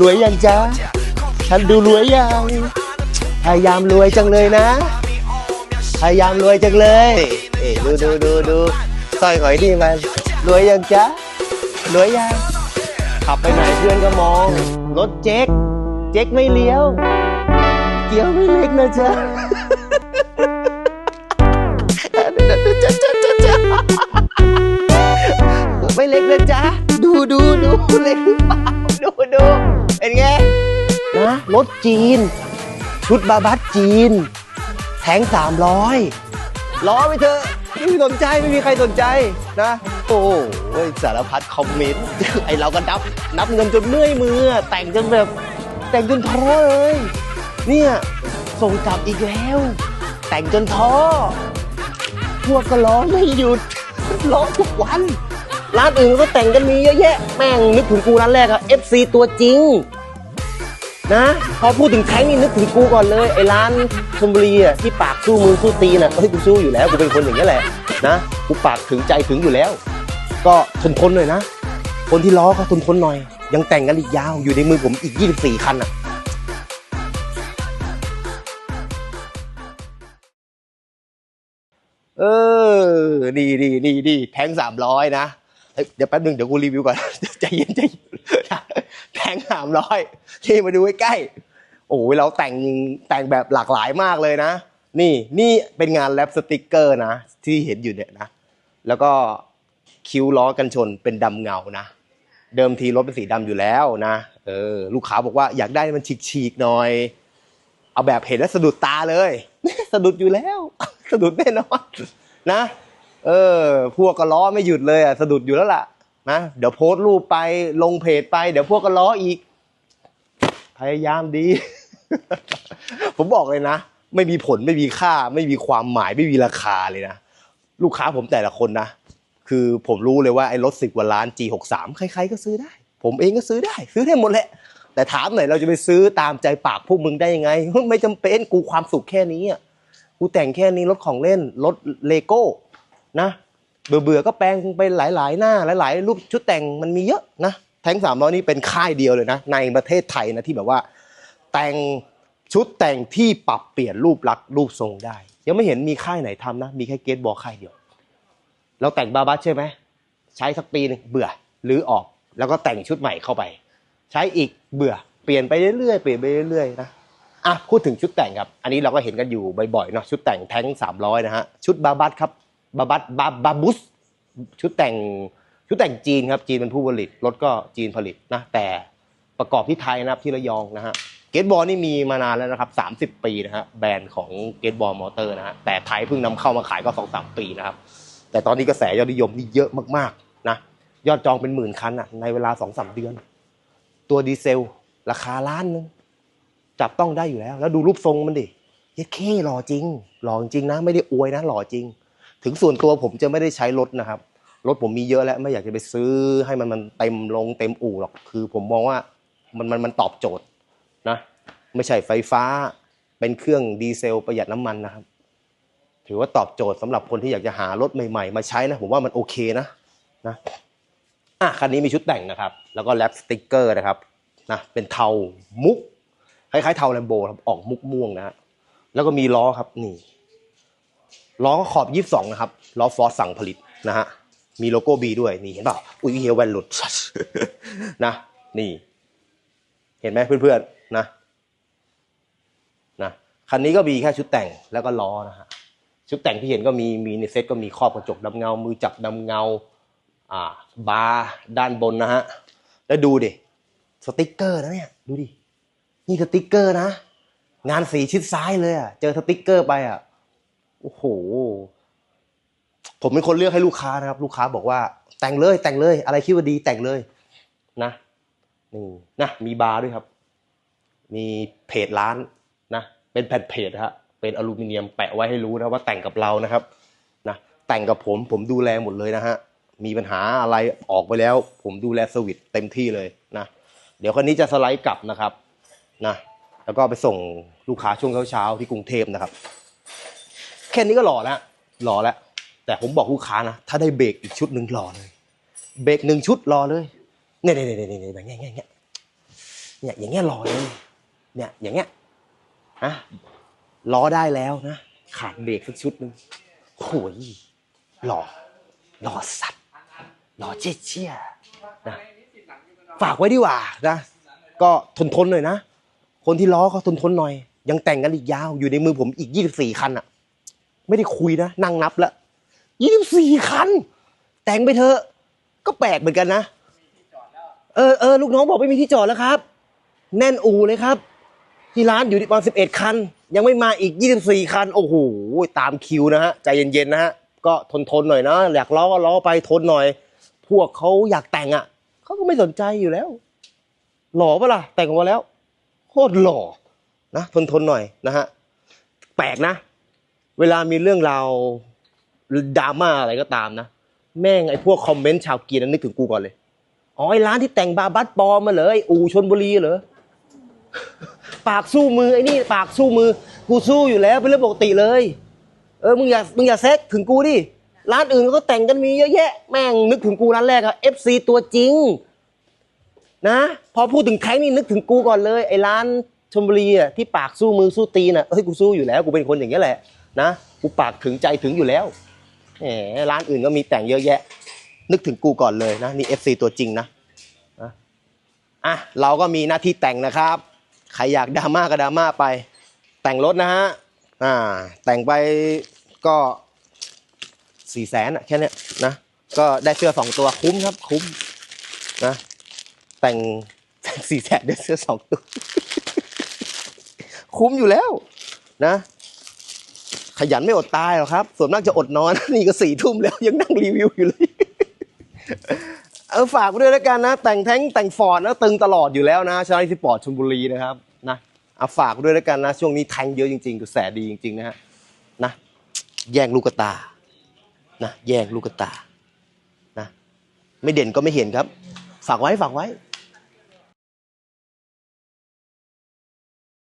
รวยยังจ๊ะฉันดูรวยยังพยายามรวยจังเลยนะ พยายามรวยจังเลย เอ้ยดูดูดูดูสร้อยหอยนี่มันรวยยังจ๊ะรวยยังขับไปไหนเพื่อนก็มอง รถเจ๊ก เจ๊กไม่เลี้ยวเกียวไม่เล็กนะจ๊ะไม่เล็กนะจ๊ะ ดูดูดูเล็ก ถจีน ชุดบาบัสจีน แทงสามร้อยล้อไปเถอะไม่มีสนใจไม่มีใครสนใจนะ โอ้โหสารพัดคอมเมนต์ไอเราก็นับ นับเงินจนเมื่อยมือ แต่งจนแบบ แต่งจนท้อเลย เนี่ยส่งกลับอีกแล้ว แต่งจนท้อพวกก็ร้องไม่หยุดร้องทุกวัน ร้านอื่นก็แต่งกันมีเยอะแยะ แม่งนึกถึงกูร้านแรกอะ FC ตัวจริง นะ พอพูดถึงแท้งนี่นึกถึงกูก่อนเลยไอ้ร้านชลบุรีอะที่ปากสู้มือสู้ตีนอะเฮ้ยกูสู้อยู่แล้วกูเป็นคนอย่างนี้ยแหละนะกูปากถึงใจถึงอยู่แล้ว ก็ทนทนหน่อยนะ คนที่ล้อก็ทนทนหน่อย ยังแต่งกันอีกยาวอยู่ในมือผมอีก 24 คันอะเออดีดีดีดีแทงสามร้อยนะเฮ้ยเดี๋ยวแป๊บนึงเดี๋ยวกูรีวิวก่อน ใจเย็นใจเย็น งสามร้อยที่มาดูใกล้โอ้ยเราแต่งแต่งแบบหลากหลายมากเลยนะ นี่นี่เป็นงานแรปสติกเกอร์นะ ที่เห็นอยู่เนี่ยนะ แล้วก็คิ้วล้อกันชนเป็นดำเงานะ เดิมทีรถเป็นสีดำอยู่แล้วนะเออลูกค้าบอกว่าอยากได้มันฉีกๆหน่อย เอาแบบเห็นแล้วสะดุดตาเลย สะดุดอยู่แล้ว สะดุดแน่นอนนะ เออ พวกก็ล้อไม่หยุดเลยอะสะดุดอยู่แล้วล่ะ นะเดี๋ยวโพสต์รูปไปลงเพจไป เดี๋ยวพวกก็ล้ออีก พยายามดี ผมบอกเลยนะ ไม่มีผลไม่มีค่า ไม่มีความหมายไม่มีราคาเลยนะ ลูกค้าผมแต่ละคนนะ คือผมรู้เลยว่าไอ้รถสิบกว่าล้าน G63 ใครๆก็ซื้อได้ ผมเองก็ซื้อได้ ซื้อได้หมดแหละ แต่ถามหน่อยเราจะไปซื้อตามใจปากพวกมึงได้ยังไง ไม่จำเป็นกูความสุขแค่นี้อะกูแต่งแค่นี้รถของเล่นรถเลโก้นะ เบื่อเบื่อๆก็แปลงไปหลาย ๆ หน้าหลาย ๆ รูปชุดแต่งมันมีเยอะนะแทงสามร้อยนี่เป็นค่ายเดียวเลยนะ ในประเทศไทยนะที่แบบว่า แต่งชุดแต่งที่ปรับเปลี่ยนรูปลักษณ์รูปทรงได้ ยังไม่เห็นมีค่ายไหนทำนะ มีแค่เกตบอลค่ายเดียว เราแต่งบาบัสใช่ไหมใช้สักปีหนึงเบื่อหรือออกแล้วก็แต่งชุดใหม่เข้าไป ใช้อีกเบื่อเปลี่ยนไปเรื่อยๆเปลี่ยนไปเรื่อยๆนะอะพูดถึงชุดแต่งครับ อันนี้เราก็เห็นกันอยู่บ่อยๆเนาะชุดแต่งแท้งสามร้อยนะฮะชุดบาบัสครับ บาบัสบาบาบุสชุดแต่งชุดแต่งจีนครับจีนเป็นผู้ผลิตรถก็จีนผลิตนะแต่ประกอบที่ไทยนะครับที่ระยองนะฮะเกตบอลนี่มีมานานแล้วนะครับสามสิบปีนะฮะแบรนด์ของเกตบอลมอเตอร์นะฮะแต่ไทยเพิ่งนำเข้ามาขายก็สองสามปีนะครับแต่ตอนนี้กระแสยอดนิยมนี่เยอะมากๆนะยอดจองเป็นหมื่นคันอะในเวลาสองสามเดือน ตัวดีเซล ราคาล้านนึงจับต้องได้อยู่แล้ว แล้วดูรูปทรงมันดิเยดเคหล่อจริง หล่อจริงนะ ไม่ได้อวยนะ หล่อจริง ถึงส่วนตัวผมจะไม่ได้ใช้รถนะครับรถผมมีเยอะแล้วไม่อยากจะไปซื้อให้มันมันเต็มลงเต็มอู่หรอกคือ ผมมองว่ามันมันมันตอบโจทย์นะไม่ใช่ไฟฟ้า เป็นเครื่องดีเซลประหยัดน้ำมันนะครับ ถือว่าตอบโจทย์สำหรับคนที่อยากจะหารถใหม่ ๆ มาใช้นะผมว่ามันโอเคนะนะอะคันนี้มีชุดแต่งนะครับ แล้วก็แรปสติกเกอร์นะครับนะเป็นเทามุกคล้ายๆเทาแลมโบครับออกมุกม่วงนะฮะแล้วก็มีล้อครับนี่ ล้อขอบยี่สิบสองนะครับล้อฟอร์สสั่งผลิตนะฮะมีโลโก้บีด้วยนี่เห็นเปล่าอุ้ยเฮียแวนหลุดนะนี่ เห็นไหมเพื่อนๆนะนะคันนี้ก็มีแค่ชุดแต่งแล้วก็ล้อนะฮะชุดแต่งที่เห็นก็มีมีในเซ็ตก็มีครอบกระจกดำเงา มือจับดำเงาอ่าบาร์ด้านบนนะฮะแล้วดูดิสติกเกอร์นะเนี่ยดูดินี่สติกเกอร์นะ งานสีชิดซ้ายเลยอะเจอสติกเกอร์ไปอะ โอ้โห ผมเป็นคนเลือกให้ลูกค้านะครับ ลูกค้าบอกว่า แต่งเลย แต่งเลย อะไรคิดว่าดีแต่งเลย นะนี่นะมีบาร์ด้วยครับ มีเพจร้านนะเป็นแผ่นเพจฮะเป็นอลูมิเนียมแปะไว้ให้รู้นะว่าแต่งกับเรานะครับนะแต่งกับผมผมดูแลหมดเลยนะฮะมีปัญหาอะไรออกไปแล้ว ผมดูแลสวิตเต็มที่เลยนะเดี๋ยวคนนี้จะสไลด์กลับนะครับนะแล้วก็ไปส่งลูกค้าช่วงเช้าๆที่กรุงเทพนะครับ แค่นี้ก็หล่อแล้วหล่อแล้ว แต่ผมบอกลูกค้านะ ถ้าได้เบรกอีกชุดหนึ่งหล่อเลย เบรกหนึ่งชุดรอเลยเนี่ยเนี่ยเนี่ยเนี่ยเนี่ยแบบเงี้ยเงี้ยเงี้ยเนี่ยอย่างเงี้ยหล่อเลยเนี่ยอย่างเงี้ยนะล้อได้แล้วนะ ขาดเบรกสักชุดหนึ่งโอ้ยหล่อหล่อสัตว์หล่อเจี๊ยเจี๊ยนะฝากไว้ดีกว่านะ ก็ทนทนๆหน่อยนะ คนที่ล้อเขาทนทนๆหน่อย ยังแต่งกันอีกยาวอยู่ในมือผมอีกยี่สิบสี่คันอะ ไม่ได้คุยนะนั่งนับแล้วยี่สิบสี่คัน แต่งไปเถอะก็แปลกเหมือนกันนะเออเออลูกน้องบอกไม่มีที่จอดแล้วครับ แน่นอูเลยครับ ที่ร้านอยู่ที่ประมาณสิบเอ็ดคัน ยังไม่มาอีกยี่สิบสี่คัน โอ้โหตามคิวนะฮะใจเย็นๆนะฮะก็ทนทนหน่อยนะอยากล้อก็ล้อไปทนหน่อย พวกเขาอยากแต่งอะเขาก็ไม่สนใจอยู่แล้ว หล่อปะล่ะแต่งออกมาแล้วโคตรหล่อนะทนทนหน่อยนะฮะแปลกนะ เวลามีเรื่องราวดราม่าอะไรก็ตามนะ แม่งไอ้พวกคอมเมนต์ชาวกรีนนั้นนึกถึงกูก่อนเลย อ๋อไอ้ร้านที่แต่งบาบัสปลอมมาเลยอู่ชนบุรีเหรอ ปากสู้มือไอ้นี่ปากสู้มือ กูสู้อยู่แล้วเป็นเรื่องปกติเลย เออมึงอย่ามึงอย่าแซกถึงกูดิ ร้านอื่นก็แต่งกันมีเยอะแยะ แม่งนึกถึงกูร้านแรกอะ FC ตัวจริง นะ พอพูดถึงแท้งนี่นึกถึงกูก่อนเลย ไอ้ร้านชลบุรีอะที่ปากสู้มือสู้ตีนอะเฮ้ยกูสู้อยู่แล้วกูเป็นคนอย่างเงี้ยแหละ นะกูปากถึงใจถึงอยู่แล้วแหมร้านอื่นก็มีแต่งเยอะแยะ นึกถึงกูก่อนเลยนะนี่ FC ตัวจริงนะอะเราก็มีหน้าที่แต่งนะครับ ใครอยากดราม่าก็ดราม่าไป แต่งรถนะฮะอ่าแต่งไปก็สี่แสนอะแค่นี้นะก็ได้เสื้อสองตัวคุ้มครับคุ้มนะแต่งแต่งสี่แสนได้เสื้อสองตัว คุ้มอยู่แล้วนะ ขยันไม่อดตายหรอกครับ ส่วนมากจะอดนอน นี่ก็สี่ทุ่มแล้วยังนั่งรีวิวอยู่เลย เออฝากด้วยแล้วกันนะ แต่งแท้งแต่งฟอร์ดนะตึงตลอดอยู่แล้วนะชาลิสปอร์ตชลบุรีนะครับนะเอาฝากด้วยแล้วกันนะ ช่วงนี้แทงเยอะจริงๆกระแสดีจริง ๆ นะฮะนะแย่งลูกตา นะแย่งลูกตา นะ ไม่เด่นก็ไม่เห็นครับ ฝากไว้ฝากไว้